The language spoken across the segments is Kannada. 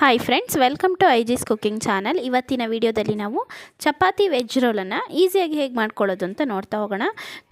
ಹಾಯ್ ಫ್ರೆಂಡ್ಸ್ ವೆಲ್ಕಮ್ ಟು ಐ ಜಿಸ್ ಕುಕಿಂಗ್ ಚಾನಲ್ ಇವತ್ತಿನ ವಿಡಿಯೋದಲ್ಲಿ ನಾವು ಚಪಾತಿ ವೆಜ್ ರೋಲನ್ನು ಈಸಿಯಾಗಿ ಹೇಗೆ ಮಾಡ್ಕೊಳ್ಳೋದು ಅಂತ ನೋಡ್ತಾ ಹೋಗೋಣ.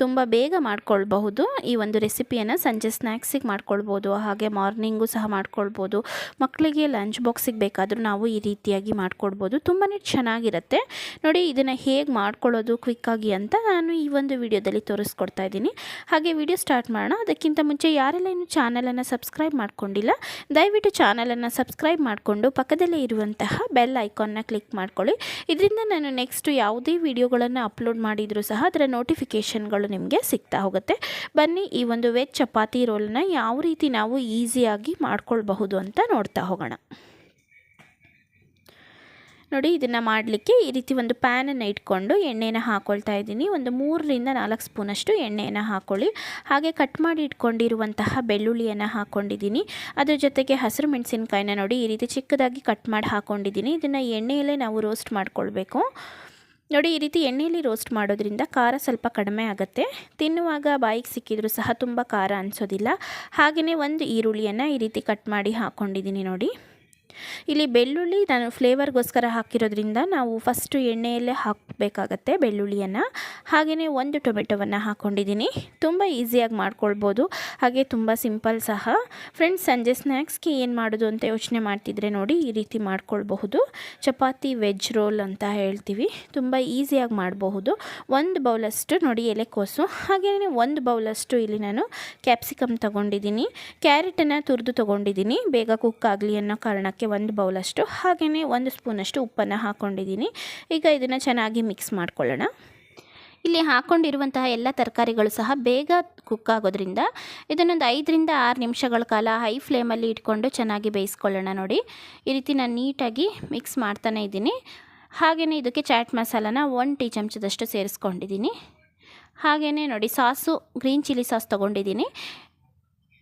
ತುಂಬ ಬೇಗ ಮಾಡ್ಕೊಳ್ಬಹುದು. ಈ ಒಂದು ರೆಸಿಪಿಯನ್ನು ಸಂಜೆ ಸ್ನ್ಯಾಕ್ಸಿಗೆ ಮಾಡ್ಕೊಳ್ಬೋದು ಹಾಗೆ ಮಾರ್ನಿಂಗು ಸಹ ಮಾಡ್ಕೊಳ್ಬೋದು ಮಕ್ಕಳಿಗೆ ಲಂಚ್ ಬಾಕ್ಸಿಗೆ ಬೇಕಾದರೂ ನಾವು ಈ ರೀತಿಯಾಗಿ ಮಾಡ್ಕೊಳ್ಬೋದು ತುಂಬಾ ಚೆನ್ನಾಗಿರುತ್ತೆ. ನೋಡಿ, ಇದನ್ನು ಹೇಗೆ ಮಾಡ್ಕೊಳ್ಳೋದು ಕ್ವಿಕ್ಕಾಗಿ ಅಂತ ನಾನು ಈ ಒಂದು ವಿಡಿಯೋದಲ್ಲಿ ತೋರಿಸ್ಕೊಡ್ತಾ ಇದ್ದೀನಿ. ಹಾಗೆ ವಿಡಿಯೋ ಸ್ಟಾರ್ಟ್ ಮಾಡೋಣ. ಅದಕ್ಕಿಂತ ಮುಂಚೆ ಯಾರೆಲ್ಲ ಇನ್ನು ಚಾನಲನ್ನು ಸಬ್ಸ್ಕ್ರೈಬ್ ಮಾಡ್ಕೊಂಡಿಲ್ಲ, ದಯವಿಟ್ಟು ಚಾನಲನ್ನು ಸಬ್ಸ್ಕ್ರೈಬ್ ಮಾಡಿಕೊಂಡು ಪಕ್ಕದಲ್ಲೇ ಇರುವಂತಹ ಬೆಲ್ ಐಕಾನ್ನ ಕ್ಲಿಕ್ ಮಾಡ್ಕೊಳ್ಳಿ. ಇದರಿಂದ ನಾನು ನೆಕ್ಸ್ಟ್ ಯಾವುದೇ ವಿಡಿಯೋಗಳನ್ನು ಅಪ್ಲೋಡ್ ಮಾಡಿದರೂ ಸಹ ಅದರ ನೋಟಿಫಿಕೇಷನ್ಗಳು ನಿಮಗೆ ಸಿಗ್ತಾ ಹೋಗುತ್ತೆ. ಬನ್ನಿ ಈ ಒಂದು ವೆಜ್ ಚಪಾತಿ ರೋಲನ್ನ ಯಾವ ರೀತಿ ನಾವು ಈಸಿಯಾಗಿ ಮಾಡ್ಕೊಳ್ಬಹುದು ಅಂತ ನೋಡ್ತಾ ಹೋಗೋಣ. ನೋಡಿ, ಇದನ್ನು ಮಾಡಲಿಕ್ಕೆ ಈ ರೀತಿ ಒಂದು ಪ್ಯಾನನ್ನು ಇಟ್ಕೊಂಡು ಎಣ್ಣೆನ ಹಾಕ್ಕೊಳ್ತಾ ಇದ್ದೀನಿ. ಒಂದು ಮೂರರಿಂದ ನಾಲ್ಕು ಸ್ಪೂನಷ್ಟು ಎಣ್ಣೆಯನ್ನು ಹಾಕ್ಕೊಳ್ಳಿ ಹಾಗೆ ಕಟ್ ಮಾಡಿ ಇಟ್ಕೊಂಡಿರುವಂತಹ ಬೆಳ್ಳುಳ್ಳಿಯನ್ನು ಹಾಕ್ಕೊಂಡಿದ್ದೀನಿ ಅದ್ರ ಜೊತೆಗೆ ಹಸಿರು ಮೆಣಸಿನ್ಕಾಯಿನ ನೋಡಿ, ಈ ರೀತಿ ಚಿಕ್ಕದಾಗಿ ಕಟ್ ಮಾಡಿ ಹಾಕ್ಕೊಂಡಿದ್ದೀನಿ ಇದನ್ನು ಎಣ್ಣೆಯಲ್ಲೇ ನಾವು ರೋಸ್ಟ್ ಮಾಡ್ಕೊಳ್ಬೇಕು. ನೋಡಿ, ಈ ರೀತಿ ಎಣ್ಣೆಯಲ್ಲಿ ರೋಸ್ಟ್ ಮಾಡೋದ್ರಿಂದ ಖಾರ ಸ್ವಲ್ಪ ಕಡಿಮೆ ಆಗುತ್ತೆ. ತಿನ್ನುವಾಗ ಬಾಯಿಗೆ ಸಿಕ್ಕಿದ್ರೂ ಸಹ ತುಂಬ ಖಾರ ಅನಿಸೋದಿಲ್ಲ. ಹಾಗೆಯೇ ಒಂದು ಈರುಳ್ಳಿಯನ್ನು ಈ ರೀತಿ ಕಟ್ ಮಾಡಿ ಹಾಕ್ಕೊಂಡಿದ್ದೀನಿ ನೋಡಿ. ಇಲ್ಲಿ ಬೆಳ್ಳುಳ್ಳಿ ನಾನು ಫ್ಲೇವರ್ಗೋಸ್ಕರ ಹಾಕಿರೋದ್ರಿಂದ ನಾವು ಫಸ್ಟು ಎಣ್ಣೆಯಲ್ಲೇ ಹಾಕಬೇಕಾಗತ್ತೆ ಬೆಳ್ಳುಳ್ಳಿಯನ್ನು. ಹಾಗೆಯೇ ಒಂದು ಟೊಮೆಟೊವನ್ನು ಹಾಕ್ಕೊಂಡಿದ್ದೀನಿ ತುಂಬ ಈಸಿಯಾಗಿ ಮಾಡ್ಕೊಳ್ಬೋದು. ಹಾಗೆ ತುಂಬ ಸಿಂಪಲ್ ಸಹ. ಫ್ರೆಂಡ್ಸ್, ಸಂಜೆ ಸ್ನ್ಯಾಕ್ಸ್ಗೆ ಏನು ಮಾಡೋದು ಅಂತ ಯೋಚನೆ ಮಾಡ್ತಿದ್ರೆ ನೋಡಿ ಈ ರೀತಿ ಮಾಡ್ಕೊಳ್ಬಹುದು. ಚಪಾತಿ, ವೆಜ್ ರೋಲ್ ಅಂತ ಹೇಳ್ತೀವಿ. ತುಂಬ ಈಸಿಯಾಗಿ ಮಾಡಬಹುದು. ಒಂದು ಬೌಲಷ್ಟು ನೋಡಿ ಎಲೆಕೋಸು ಹಾಗೆಯೇ ಒಂದು ಬೌಲಷ್ಟು ಇಲ್ಲಿ ನಾನು ಕ್ಯಾಪ್ಸಿಕಮ್ ತೊಗೊಂಡಿದ್ದೀನಿ. ಕ್ಯಾರೆಟನ್ನು ತುರಿದು ತೊಗೊಂಡಿದ್ದೀನಿ. ಬೇಗ ಕುಕ್ ಆಗಲಿ ಅನ್ನೋ ಕಾರಣಕ್ಕೆ ಒಂದು ಬೌಲಷ್ಟು, ಹಾಗೆಯೇ ಒಂದು ಸ್ಪೂನಷ್ಟು ಉಪ್ಪನ್ನು ಹಾಕ್ಕೊಂಡಿದ್ದೀನಿ. ಈಗ ಇದನ್ನು ಚೆನ್ನಾಗಿ ಮಿಕ್ಸ್ ಮಾಡ್ಕೊಳ್ಳೋಣ. ಇಲ್ಲಿ ಹಾಕ್ಕೊಂಡಿರುವಂತಹ ಎಲ್ಲ ತರಕಾರಿಗಳು ಸಹ ಬೇಗ ಕುಕ್ ಆಗೋದ್ರಿಂದ ಇದನ್ನೊಂದು ಐದರಿಂದ ಆರು ನಿಮಿಷಗಳ ಕಾಲ ಹೈ ಫ್ಲೇಮಲ್ಲಿ ಇಟ್ಕೊಂಡು ಚೆನ್ನಾಗಿ ಬೇಯಿಸ್ಕೊಳ್ಳೋಣ ನೋಡಿ. ಈ ರೀತಿ ನಾನು ನೀಟಾಗಿ ಮಿಕ್ಸ್ ಮಾಡ್ತಾನೆ ಇದ್ದೀನಿ. ಹಾಗೆಯೇ ಇದಕ್ಕೆ ಚಾಟ್ ಮಸಾಲಾನ ಒನ್ ಟೀ ಚಮಚದಷ್ಟು ಸೇರಿಸ್ಕೊಂಡಿದ್ದೀನಿ. ಹಾಗೆಯೇ ನೋಡಿ, ಸಾಸು ಗ್ರೀನ್ ಚಿಲ್ಲಿ ಸಾಸ್ ತೊಗೊಂಡಿದ್ದೀನಿ.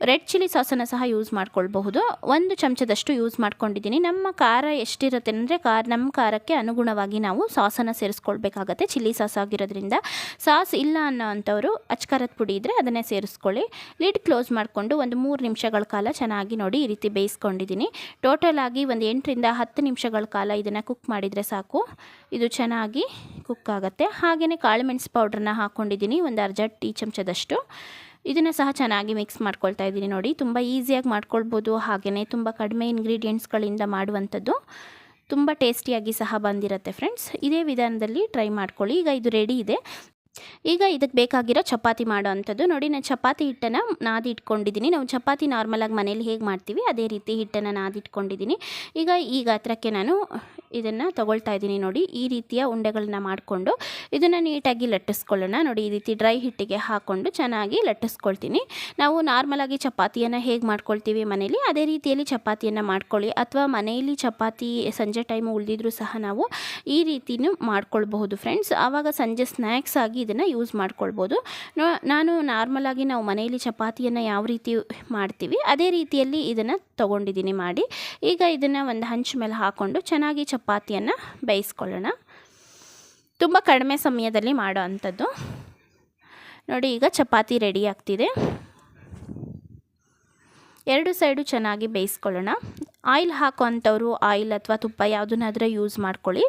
ರೆಡ್ ಚಿಲ್ಲಿ ಸಾಸನ್ನು ಸಹ ಯೂಸ್ ಮಾಡ್ಕೊಳ್ಬಹುದು. ಒಂದು ಚಮಚದಷ್ಟು ಯೂಸ್ ಮಾಡ್ಕೊಂಡಿದ್ದೀನಿ. ನಮ್ಮ ಖಾರ ಎಷ್ಟಿರುತ್ತೆ ಅಂದರೆ ಖಾರ ನಮ್ಮ ಖಾರಕ್ಕೆ ಅನುಗುಣವಾಗಿ ನಾವು ಸಾಸನ್ನು ಸೇರಿಸ್ಕೊಳ್ಬೇಕಾಗತ್ತೆ. ಚಿಲ್ಲಿ ಸಾಸ್ ಆಗಿರೋದ್ರಿಂದ ಸಾಸ್ ಇಲ್ಲ ಅನ್ನೋ ಅಂಥವರು ಅಚ್ಕಾರದ ಪುಡಿ ಇದ್ದರೆ ಅದನ್ನೇ ಸೇರಿಸ್ಕೊಳ್ಳಿ. ಲಿಡ್ ಕ್ಲೋಸ್ ಮಾಡಿಕೊಂಡು ಒಂದು ಮೂರು ನಿಮಿಷಗಳ ಕಾಲ ಚೆನ್ನಾಗಿ ನೋಡಿ ಈ ರೀತಿ ಬೇಯಿಸ್ಕೊಂಡಿದ್ದೀನಿ. ಟೋಟಲ್ ಆಗಿ ಒಂದು ಎಂಟರಿಂದ ಹತ್ತು ನಿಮಿಷಗಳ ಕಾಲ ಇದನ್ನು ಕುಕ್ ಮಾಡಿದರೆ ಸಾಕು. ಇದು ಚೆನ್ನಾಗಿ ಕುಕ್ ಆಗುತ್ತೆ. ಹಾಗೆಯೇ ಕಾಳುಮೆಣಸು ಪೌಡ್ರನ್ನ ಹಾಕ್ಕೊಂಡಿದ್ದೀನಿ ಒಂದು ಅರ್ಧ ಟೀ ಚಮಚದಷ್ಟು. ಇದನ್ನು ಸಹ ಚೆನ್ನಾಗಿ ಮಿಕ್ಸ್ ಮಾಡ್ಕೊಳ್ತಾ ಇದ್ದೀನಿ ನೋಡಿ. ತುಂಬ ಈಸಿಯಾಗಿ ಮಾಡ್ಕೊಳ್ಬೋದು. ಹಾಗೆಯೇ ತುಂಬ ಕಡಿಮೆ ಇಂಗ್ರೀಡಿಯೆಂಟ್ಸ್ಗಳಿಂದ ಮಾಡುವಂಥದ್ದು ತುಂಬ ಟೇಸ್ಟಿಯಾಗಿ ಸಹ ಬಂದಿರುತ್ತೆ ಫ್ರೆಂಡ್ಸ್ ಇದೇ ವಿಧಾನದಲ್ಲಿ ಟ್ರೈ ಮಾಡ್ಕೊಳ್ಳಿ. ಈಗ ಇದು ರೆಡಿ ಇದೆ. ಈಗ ಇದಕ್ಕೆ ಬೇಕಾಗಿರೋ ಚಪಾತಿ ಮಾಡೋ ಅಂಥದ್ದು ನೋಡಿ, ನಾನು ಚಪಾತಿ ಹಿಟ್ಟನ್ನು ನಾದಿ ಇಟ್ಕೊಂಡಿದ್ದೀನಿ ನಾವು ಚಪಾತಿ ನಾರ್ಮಲಾಗಿ ಮನೇಲಿ ಹೇಗೆ ಮಾಡ್ತೀವಿ, ಅದೇ ರೀತಿ ಹಿಟ್ಟನ್ನು ನಾದಿಟ್ಕೊಂಡಿದ್ದೀನಿ ಈಗ ಈ ಗಾತ್ರಕ್ಕೆ ನಾನು ಇದನ್ನು ತಗೊಳ್ತಾ ಇದ್ದೀನಿ ನೋಡಿ. ಈ ರೀತಿಯ ಉಂಡೆಗಳನ್ನ ಮಾಡಿಕೊಂಡು ಇದನ್ನು ನೀಟಾಗಿ ಲಟ್ಟಿಸ್ಕೊಳ್ಳೋಣ. ನೋಡಿ, ಈ ರೀತಿ ಡ್ರೈ ಹಿಟ್ಟಿಗೆ ಹಾಕ್ಕೊಂಡು ಚೆನ್ನಾಗಿ ಲಟ್ಟಿಸ್ಕೊಳ್ತೀನಿ. ನಾವು ನಾರ್ಮಲಾಗಿ ಚಪಾತಿಯನ್ನು ಹೇಗೆ ಮಾಡ್ಕೊಳ್ತೀವಿ ಮನೇಲಿ, ಅದೇ ರೀತಿಯಲ್ಲಿ ಚಪಾತಿಯನ್ನು ಮಾಡ್ಕೊಳ್ಳಿ. ಅಥವಾ ಮನೆಯಲ್ಲಿ ಚಪಾತಿ ಸಂಜೆ ಟೈಮ್ ಉಳಿದಿದ್ರೂ ಸಹ ನಾವು ಈ ರೀತಿಯೂ ಮಾಡ್ಕೊಳ್ಬಹುದು ಫ್ರೆಂಡ್ಸ್. ಆವಾಗ ಸಂಜೆ ಸ್ನ್ಯಾಕ್ಸ್ ಆಗಿ ಇದನ್ನು ಯೂಸ್ ಮಾಡ್ಕೊಳ್ಬೋದು ನಾನು ನಾರ್ಮಲಾಗಿ ನಾವು ಮನೆಯಲ್ಲಿ ಚಪಾತಿಯನ್ನು ಯಾವ ರೀತಿ ಮಾಡ್ತೀವಿ, ಅದೇ ರೀತಿಯಲ್ಲಿ ಇದನ್ನು ತೊಗೊಂಡಿದ್ದೀನಿ ಮಾಡಿ. ಈಗ ಇದನ್ನು ಒಂದು ಹಂಚು ಮೇಲೆ ಹಾಕ್ಕೊಂಡು ಚೆನ್ನಾಗಿ ಚಪಾತಿಯನ್ನು ಬೇಯಿಸ್ಕೊಳ್ಳೋಣ. ತುಂಬ ಕಡಿಮೆ ಸಮಯದಲ್ಲಿ ಮಾಡೋ ಅಂಥದ್ದು. ನೋಡಿ, ಈಗ ಚಪಾತಿ ರೆಡಿ ಆಗ್ತಿದೆ. ಎರಡು ಸೈಡು ಚೆನ್ನಾಗಿ ಬೇಯಿಸ್ಕೊಳ್ಳೋಣ. ಆಯಿಲ್ ಹಾಕೋ ಅಂಥವ್ರು ಆಯಿಲ್ ಅಥವಾ ತುಪ್ಪ ಯಾವುದನ್ನಾದರೂ ಯೂಸ್ ಮಾಡ್ಕೊಳ್ಳಿ.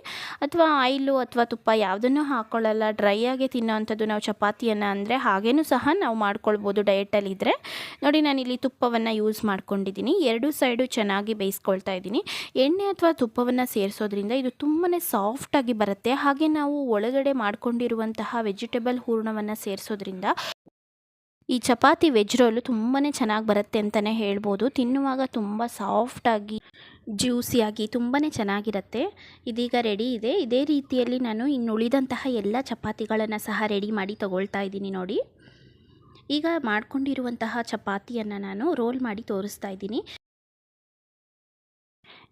ಅಥವಾ ಆಯಿಲು ಅಥವಾ ತುಪ್ಪ ಯಾವುದನ್ನು ಹಾಕ್ಕೊಳ್ಳಲ್ಲ ಡ್ರೈ ಆಗಿ ತಿನ್ನೋವಂಥದ್ದು ನಾವು ಚಪಾತಿಯನ್ನು ಅಂದರೆ ಹಾಗೇನೂ ಸಹ ನಾವು ಮಾಡ್ಕೊಳ್ಬೋದು ಡಯೆಟಲ್ಲಿದ್ದರೆ ನೋಡಿ, ನಾನಿಲ್ಲಿ ತುಪ್ಪವನ್ನು ಯೂಸ್ ಮಾಡ್ಕೊಂಡಿದ್ದೀನಿ. ಎರಡು ಸೈಡು ಚೆನ್ನಾಗಿ ಬೇಯಿಸ್ಕೊಳ್ತಾ ಇದ್ದೀನಿ. ಎಣ್ಣೆ ಅಥವಾ ತುಪ್ಪವನ್ನು ಸೇರಿಸೋದ್ರಿಂದ ಇದು ತುಂಬಾ ಸಾಫ್ಟಾಗಿ ಬರುತ್ತೆ. ಹಾಗೆ ನಾವು ಒಳಗಡೆ ಮಾಡ್ಕೊಂಡಿರುವಂತಹ ವೆಜಿಟೇಬಲ್ ಹೂರ್ಣವನ್ನು ಸೇರಿಸೋದ್ರಿಂದ ಈ ಚಪಾತಿ ವೆಜ್ ರೋಲು ತುಂಬಾ ಚೆನ್ನಾಗಿ ಬರುತ್ತೆ ಅಂತಲೇ ಹೇಳ್ಬೋದು. ತಿನ್ನುವಾಗ ತುಂಬ ಸಾಫ್ಟಾಗಿ ಜ್ಯೂಸಿಯಾಗಿ ತುಂಬಾ ಚೆನ್ನಾಗಿರುತ್ತೆ. ಇದೀಗ ರೆಡಿ ಇದೆ. ಇದೇ ರೀತಿಯಲ್ಲಿ ನಾನು ಇನ್ನು ಉಳಿದಂತಹ ಎಲ್ಲ ಚಪಾತಿಗಳನ್ನು ಸಹ ರೆಡಿ ಮಾಡಿ ತೊಗೊಳ್ತಾ ಇದ್ದೀನಿ ನೋಡಿ. ಈಗ ಮಾಡ್ಕೊಂಡಿರುವಂತಹ ಚಪಾತಿಯನ್ನು ನಾನು ರೋಲ್ ಮಾಡಿ ತೋರಿಸ್ತಾ ಇದ್ದೀನಿ.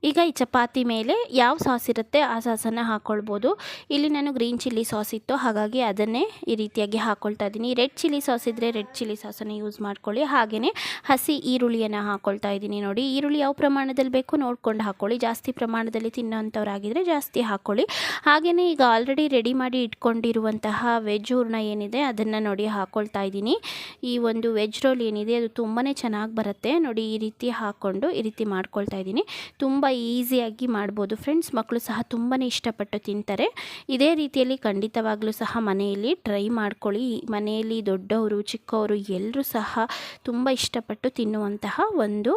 ಈಗ ಈ ಚಪಾತಿ ಮೇಲೆ ಯಾವ ಸಾಸ್ ಇರುತ್ತೆ ಆ ಸಾಸನ್ನು ಹಾಕ್ಕೊಳ್ಬೋದು ಇಲ್ಲಿ ನಾನು ಗ್ರೀನ್ ಚಿಲ್ಲಿ ಸಾಸ್ ಇತ್ತು, ಹಾಗಾಗಿ ಅದನ್ನೇ ಈ ರೀತಿಯಾಗಿ ಹಾಕ್ಕೊಳ್ತಾ ಇದ್ದೀನಿ. ರೆಡ್ ಚಿಲ್ಲಿ ಸಾಸ್ ಇದ್ದರೆ ರೆಡ್ ಚಿಲ್ಲಿ ಸಾಸನ್ನು ಯೂಸ್ ಮಾಡ್ಕೊಳ್ಳಿ. ಹಾಗೆಯೇ ಹಸಿ ಈರುಳ್ಳಿಯನ್ನು ಹಾಕ್ಕೊಳ್ತಾ ಇದ್ದೀನಿ ನೋಡಿ. ಈರುಳ್ಳಿ ಯಾವ ಪ್ರಮಾಣದಲ್ಲಿ ಬೇಕು ನೋಡ್ಕೊಂಡು ಹಾಕ್ಕೊಳ್ಳಿ ಜಾಸ್ತಿ ಪ್ರಮಾಣದಲ್ಲಿ ತಿನ್ನೋಂಥವ್ರಾಗಿದ್ದರೆ ಜಾಸ್ತಿ ಹಾಕ್ಕೊಳ್ಳಿ ಹಾಗೆಯೇ ಈಗ ಆಲ್ರೆಡಿ ರೆಡಿ ಮಾಡಿ ಇಟ್ಕೊಂಡಿರುವಂತಹ ವೆಜ್ ಹೂರ್ಣ ಏನಿದೆ ಅದನ್ನು ನೋಡಿ ಹಾಕ್ಕೊಳ್ತಾ ಇದ್ದೀನಿ. ಈ ಒಂದು ವೆಜ್ ರೋಲ್ ಏನಿದೆ ಅದು ತುಂಬಾ ಚೆನ್ನಾಗಿ ಬರುತ್ತೆ. ನೋಡಿ ಈ ರೀತಿ ಹಾಕ್ಕೊಂಡು ಈ ರೀತಿ ಮಾಡ್ಕೊಳ್ತಾ ಇದ್ದೀನಿ. ತುಂಬ ಈಸಿಯಾಗಿ ಮಾಡ್ಬೋದು. ಫ್ರೆಂಡ್ಸ್, ಮಕ್ಕಳು ಸಹ ತುಂಬಾ ಇಷ್ಟಪಟ್ಟು ತಿಂತಾರೆ. ಇದೇ ರೀತಿಯಲ್ಲಿ ಖಂಡಿತವಾಗ್ಲೂ ಸಹ ಮನೆಯಲ್ಲಿ ಟ್ರೈ ಮಾಡ್ಕೊಳ್ಳಿ. ಮನೆಯಲ್ಲಿ ದೊಡ್ಡವರು, ಚಿಕ್ಕವರು ಎಲ್ಲರೂ ಸಹ ತುಂಬ ಇಷ್ಟಪಟ್ಟು ತಿನ್ನುವಂತಹ ಒಂದು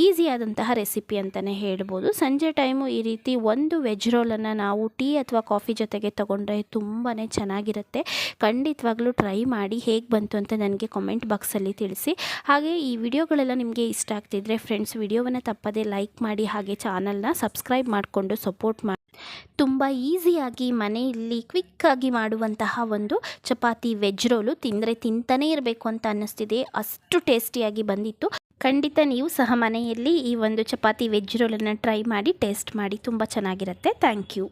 ಈಸಿಯಾದಂತಹ ರೆಸಿಪಿ ಅಂತಲೇ ಹೇಳ್ಬೋದು. ಸಂಜೆ ಟೈಮು ಈ ರೀತಿ ಒಂದು ವೆಜ್ ರೋಲನ್ನು ನಾವು ಟೀ ಅಥವಾ ಕಾಫಿ ಜೊತೆಗೆ ತೊಗೊಂಡ್ರೆ ತುಂಬಾ ಚೆನ್ನಾಗಿರುತ್ತೆ. ಖಂಡಿತವಾಗ್ಲೂ ಟ್ರೈ ಮಾಡಿ ಹೇಗೆ ಬಂತು ಅಂತ ನನಗೆ ಕಾಮೆಂಟ್ ಬಾಕ್ಸಲ್ಲಿ ತಿಳಿಸಿ. ಹಾಗೆ ಈ ವಿಡಿಯೋಗಳೆಲ್ಲ ನಿಮಗೆ ಇಷ್ಟ ಆಗ್ತಿದ್ರೆ ಫ್ರೆಂಡ್ಸ್ ವಿಡಿಯೋವನ್ನು ತಪ್ಪದೇ ಲೈಕ್ ಮಾಡಿ, ಹಾಗೆ ಚಾನಲ್ನ ಸಬ್ಸ್ಕ್ರೈಬ್ ಮಾಡಿಕೊಂಡು ಸಪೋರ್ಟ್ ಮಾಡಿ ತುಂಬ ಈಸಿಯಾಗಿ ಮನೆಯಲ್ಲಿ ಕ್ವಿಕ್ಕಾಗಿ ಮಾಡುವಂತಹ ಒಂದು ಚಪಾತಿ ವೆಜ್ ರೋಲು ತಿಂದರೆ ತಿಂತಾನೇ ಇರಬೇಕು ಅಂತ ಅನ್ನಿಸ್ತಿದೆ. ಅಷ್ಟು ಟೇಸ್ಟಿಯಾಗಿ ಬಂದಿತ್ತು. ಖಂಡಿತ ನೀವು ಸಹ ಮನೆಯಲ್ಲಿ ಈ ಒಂದು ಚಪಾತಿ ವೆಜ್ ರೋಲನ್ನು ಟ್ರೈ ಮಾಡಿ, ಟೇಸ್ಟ್ ಮಾಡಿ. ತುಂಬ ಚೆನ್ನಾಗಿರುತ್ತೆ. Thank you.